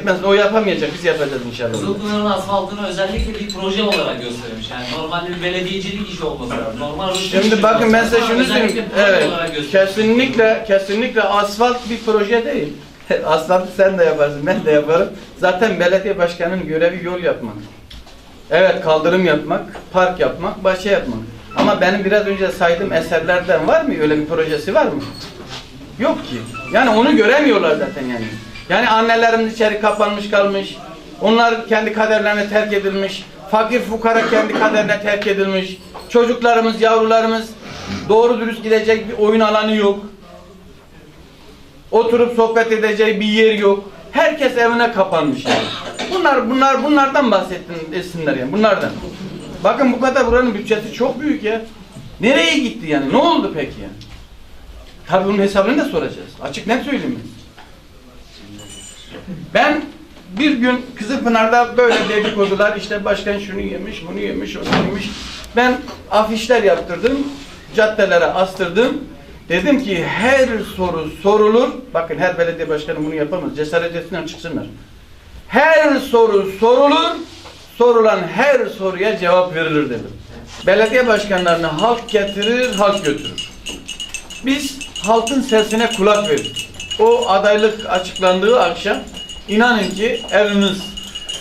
Etmesin o yapamayacak biz yapacağız inşallah. Kızılpınar'ın asfaltını özellikle bir proje olarak göstermiş. Yani normalde bir belediyecilik işi olması lazım. Normal Şimdi bakın ben size şunu söyleyeyim. Evet. Kesinlikle kesinlikle asfalt bir proje değil. Asfaltı sen de yaparsın, ben de yaparım. Zaten belediye başkanının görevi yol yapmak. Evet kaldırım yapmak, park yapmak, bahçe yapmak. Ama benim biraz önce saydığım eserlerden var mı? Öyle bir projesi var mı? Yok ki. Yani onu göremiyorlar zaten yani. Yani annelerimiz içeri kapanmış kalmış. Onlar kendi kaderlerine terk edilmiş. Fakir fukara kendi kaderine terk edilmiş. Çocuklarımız, yavrularımız doğru dürüst gidecek bir oyun alanı yok. Oturup sohbet edeceği bir yer yok. Herkes evine kapanmış yani. Bunlar bunlar bunlardan bahsettin etsinler yani bunlardan. Bakın bu kadar buranın bütçesi çok büyük ya. Nereye gitti yani? Ne oldu peki yani? Tabii bunun hesabını da soracağız. Açık net söyleyeyim ben. Ben bir gün Kızılpınar'da böyle dedikodular işte başkan şunu yemiş, bunu yemiş, onu yemiş. Ben afişler yaptırdım, caddelere astırdım. Dedim ki her soru sorulur. Bakın her belediye başkanı bunu yapamaz. Cesaret etsinler çıksınlar. Her soru sorulur. Sorulan her soruya cevap verilir dedim. Belediye başkanlarını halk getirir, halk götürür. Biz halkın sesine kulak verdik. O adaylık açıklandığı akşam inanın ki evimiz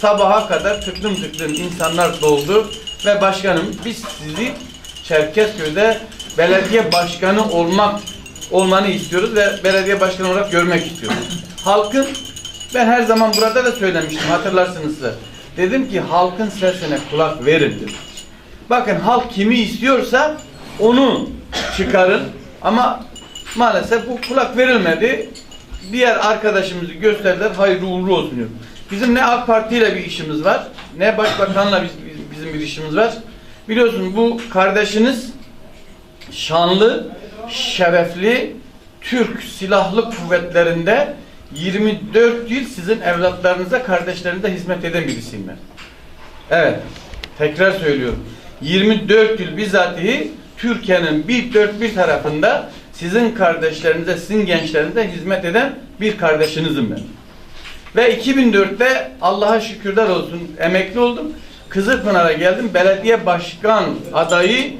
sabaha kadar tıklım tıklım insanlar doldu ve başkanım biz sizi Çerkezköy'de belediye başkanı olmak olmanı istiyoruz ve belediye başkanı olarak görmek istiyoruz. Halkın ben her zaman burada da söylemiştim hatırlarsınız size. Dedim ki halkın sesine kulak verin dedim. Bakın halk kimi istiyorsa onu çıkarın ama maalesef bu kulak verilmedi. Diğer arkadaşımızı gösterdiler. Hayırlı uğurlu olsun diyor. Bizim ne AK Parti ile bir işimiz var, ne Başbakanla biz- biz- bizim bir işimiz var. Biliyorsunuz bu kardeşiniz şanlı, şerefli Türk Silahlı Kuvvetleri'nde 24 yıl sizin evlatlarınıza, kardeşlerinize hizmet eden birisiyim ben. Evet. Tekrar söylüyorum. 24 yıl bizatihi Türkiye'nin bir dört bir tarafında sizin kardeşlerinize, sizin gençlerinize hizmet eden bir kardeşinizim ben. Ve 2004'te Allah'a şükürler olsun emekli oldum. Kızılpınar'a geldim. Belediye başkan adayı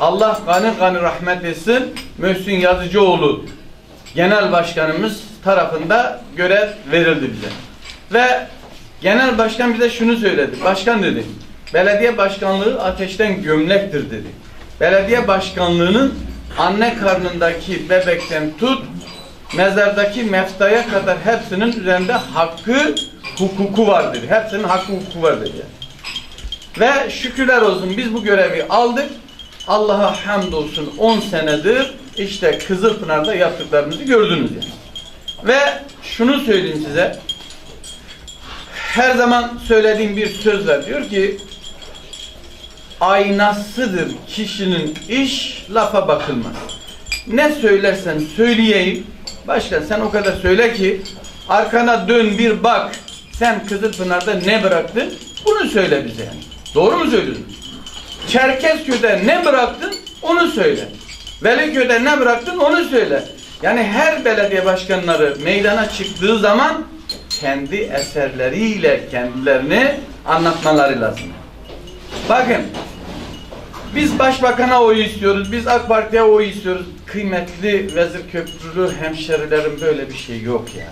Allah gani gani rahmet etsin Möhsin Yazıcıoğlu genel başkanımız tarafında görev verildi bize. Ve genel başkan bize şunu söyledi. Başkan dedi. Belediye başkanlığı ateşten gömlektir dedi. Belediye başkanlığının anne karnındaki bebekten tut mezardaki meftaya kadar hepsinin üzerinde hakkı, hukuku var dedi. Hepsinin hakkı, hukuku var dedi. Ve şükürler olsun biz bu görevi aldık. Allah'a hamdolsun 10 senedir işte Kızılpınar'da yaptıklarımızı gördünüz yani. Ve şunu söyleyeyim size. Her zaman söylediğim bir söz var. Diyor ki aynasıdır kişinin iş lafa bakılmaz. Ne söylersen söyleyeyim. Başkan sen o kadar söyle ki arkana dön bir bak. Sen Kızılpınar'da ne bıraktın? Bunu söyle bize yani. Doğru mu söylüyorsun? Çerkezköy'de ne bıraktın? Onu söyle. Veliköy'de ne bıraktın? Onu söyle. Yani her belediye başkanları meydana çıktığı zaman kendi eserleriyle kendilerini anlatmaları lazım. Bakın biz başbakana oy istiyoruz, biz AK Parti'ye oy istiyoruz. Kıymetli Vezir Köprülü hemşerilerim böyle bir şey yok ya.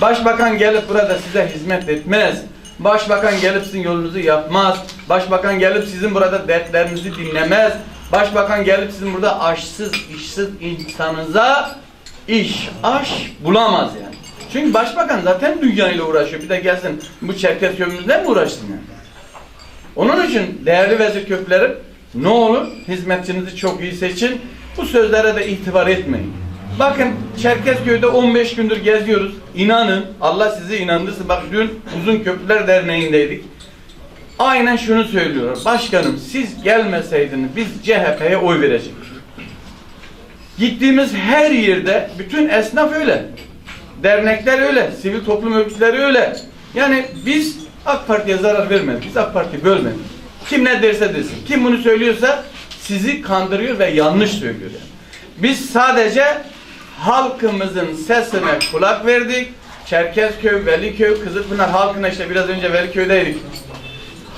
Başbakan gelip burada size hizmet etmez. Başbakan gelip sizin yolunuzu yapmaz. Başbakan gelip sizin burada dertlerinizi dinlemez. Başbakan gelip sizin burada aşsız, işsiz insanınıza iş, aş bulamaz yani. Çünkü başbakan zaten dünyayla uğraşıyor. Bir de gelsin bu Çerkez kömürüzle mi uğraşsın yani? Onun için değerli vezir köklerim ne olur hizmetçinizi çok iyi seçin. Bu sözlere de itibar etmeyin. Bakın Çerkezköy'de 15 gündür geziyoruz. İnanın Allah sizi inandırsın. Bak dün Uzun Köprüler Derneği'ndeydik. Aynen şunu söylüyor. Başkanım siz gelmeseydiniz biz CHP'ye oy verecektik. Gittiğimiz her yerde bütün esnaf öyle. Dernekler öyle. Sivil toplum örgütleri öyle. Yani biz AK Parti'ye zarar vermedik. Biz AK Parti bölmedik. Kim ne derse desin. Kim bunu söylüyorsa sizi kandırıyor ve yanlış söylüyor. Biz sadece halkımızın sesine kulak verdik. Çerkezköy, Veliköy, Kızılpınar halkına işte biraz önce Veliköy'deydik.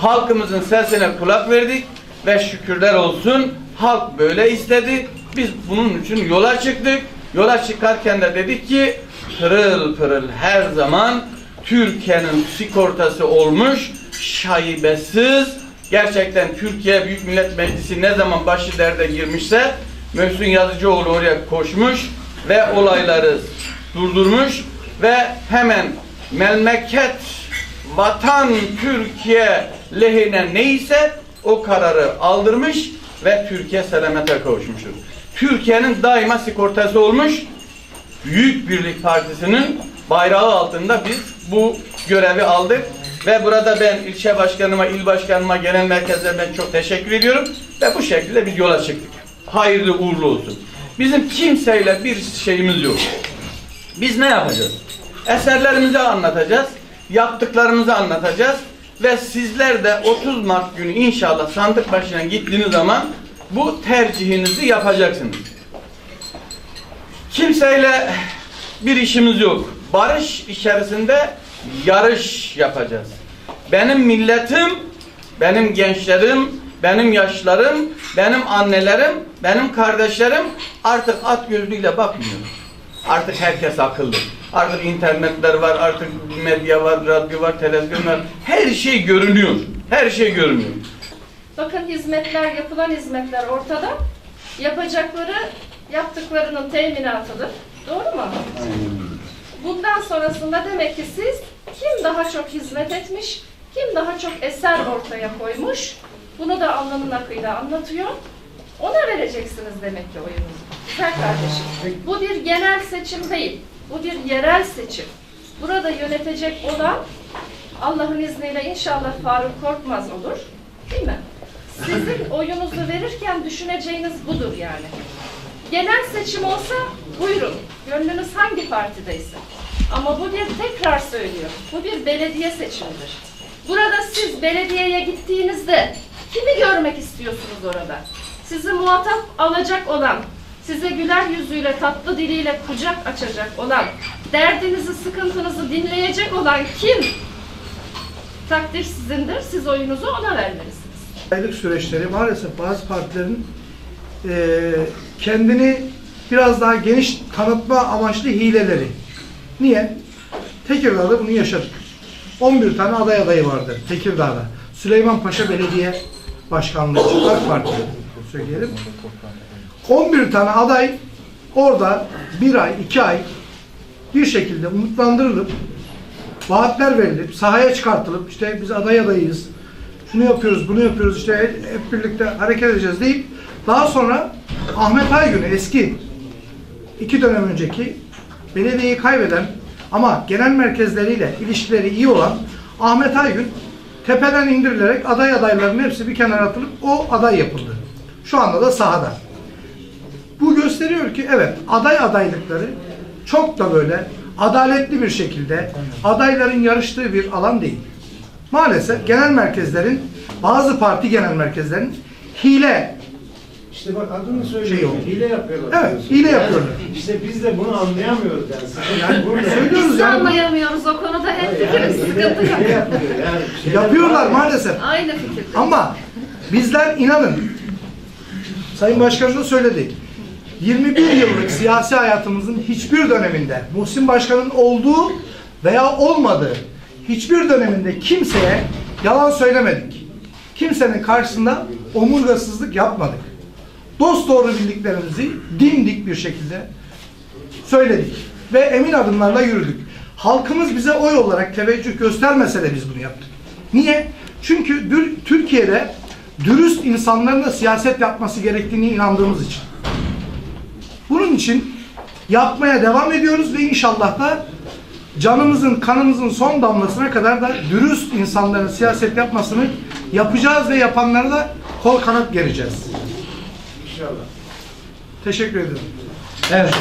Halkımızın sesine kulak verdik ve şükürler olsun halk böyle istedi. Biz bunun için yola çıktık. Yola çıkarken de dedik ki pırıl pırıl her zaman Türkiye'nin sigortası olmuş, şaibesiz. Gerçekten Türkiye Büyük Millet Meclisi ne zaman başı derde girmişse Möhsün Yazıcıoğlu oraya koşmuş ve olayları durdurmuş ve hemen memleket vatan Türkiye lehine neyse o kararı aldırmış ve Türkiye selamete kavuşmuştur. Türkiye'nin daima sigortası olmuş. Büyük Birlik Partisi'nin bayrağı altında biz bu görevi aldık ve burada ben ilçe başkanıma, il başkanıma, genel merkezlerden çok teşekkür ediyorum ve bu şekilde biz yola çıktık. Hayırlı uğurlu olsun. Bizim kimseyle bir şeyimiz yok. Biz ne yapacağız? Eserlerimizi anlatacağız, yaptıklarımızı anlatacağız ve sizler de 30 Mart günü inşallah sandık başına gittiğiniz zaman bu tercihinizi yapacaksınız. Kimseyle bir işimiz yok. Barış içerisinde yarış yapacağız. Benim milletim, benim gençlerim, benim yaşlarım, benim annelerim, benim kardeşlerim artık at gözlüğüyle bakmıyor. Artık herkes akıllı. Artık internetler var, artık medya var, radyo var, televizyon var. Her şey görünüyor. Her şey görünüyor. Bakın hizmetler, yapılan hizmetler ortada. Yapacakları, yaptıklarının teminatıdır. Doğru mu? Bundan sonrasında demek ki siz kim daha çok hizmet etmiş, kim daha çok eser ortaya koymuş, bunu da alnının akıyla anlatıyor. Ona vereceksiniz demek ki oyunuzu. Güzel kardeşim. Bu bir genel seçim değil. Bu bir yerel seçim. Burada yönetecek olan Allah'ın izniyle inşallah Faruk Korkmaz olur. Değil mi? Sizin oyunuzu verirken düşüneceğiniz budur yani. Genel seçim olsa buyurun. Gönlünüz hangi partideyse. Ama bu bir tekrar söylüyorum. Bu bir belediye seçimidir. Burada siz belediyeye gittiğinizde kimi görmek istiyorsunuz orada? Sizi muhatap alacak olan, size güler yüzüyle, tatlı diliyle kucak açacak olan, derdinizi, sıkıntınızı dinleyecek olan kim? Takdir sizindir. Siz oyunuzu ona vermelisiniz. Aylık süreçleri maalesef bazı partilerin eee, kendini biraz daha geniş tanıtma amaçlı hileleri. Niye? Tekirdağ'da bunu yaşadık. 11 tane aday adayı vardı Tekirdağ'da. Süleyman Paşa Belediye Başkanlığı AK Parti'de söyleyelim. 11 tane aday orada bir ay, iki ay bir şekilde umutlandırılıp vaatler verilip sahaya çıkartılıp işte biz aday adayıyız. Şunu yapıyoruz, bunu yapıyoruz işte hep birlikte hareket edeceğiz deyip daha sonra Ahmet Aygün eski iki dönem önceki belediyeyi kaybeden ama genel merkezleriyle ilişkileri iyi olan Ahmet Aygün tepeden indirilerek aday adaylarının hepsi bir kenara atılıp o aday yapıldı. Şu anda da sahada. Bu gösteriyor ki evet aday adaylıkları çok da böyle adaletli bir şekilde adayların yarıştığı bir alan değil. Maalesef genel merkezlerin bazı parti genel merkezlerin hile İşte bak adını Şey söylüyor. oldu. hile yapıyorlar. Evet, hile yapıyorlar. İşte biz de bunu anlayamıyoruz yani. Sıkıntı Yani burada. söylüyoruz Biz yani. anlayamıyoruz o konuda hep fikiriz. Yani Sıkıntı yok. hile yapıyor. Yani yapıyorlar var. maalesef. Aynı fikirde. Ama bizler inanın Sayın Başkan da söyledi. 21 yıllık siyasi hayatımızın hiçbir döneminde Muhsin Başkan'ın olduğu veya olmadığı hiçbir döneminde kimseye yalan söylemedik. Kimsenin karşısında omurgasızlık yapmadık. Dost doğru bildiklerimizi dimdik bir şekilde söyledik ve emin adımlarla yürüdük. Halkımız bize oy olarak teveccüh göstermese de biz bunu yaptık. Niye? Çünkü Türkiye'de dürüst insanların da siyaset yapması gerektiğini inandığımız için. Bunun için yapmaya devam ediyoruz ve inşallah da canımızın, kanımızın son damlasına kadar da dürüst insanların siyaset yapmasını yapacağız ve yapanlara da kol kanat gereceğiz. İnşallah. Teşekkür ederim. Evet.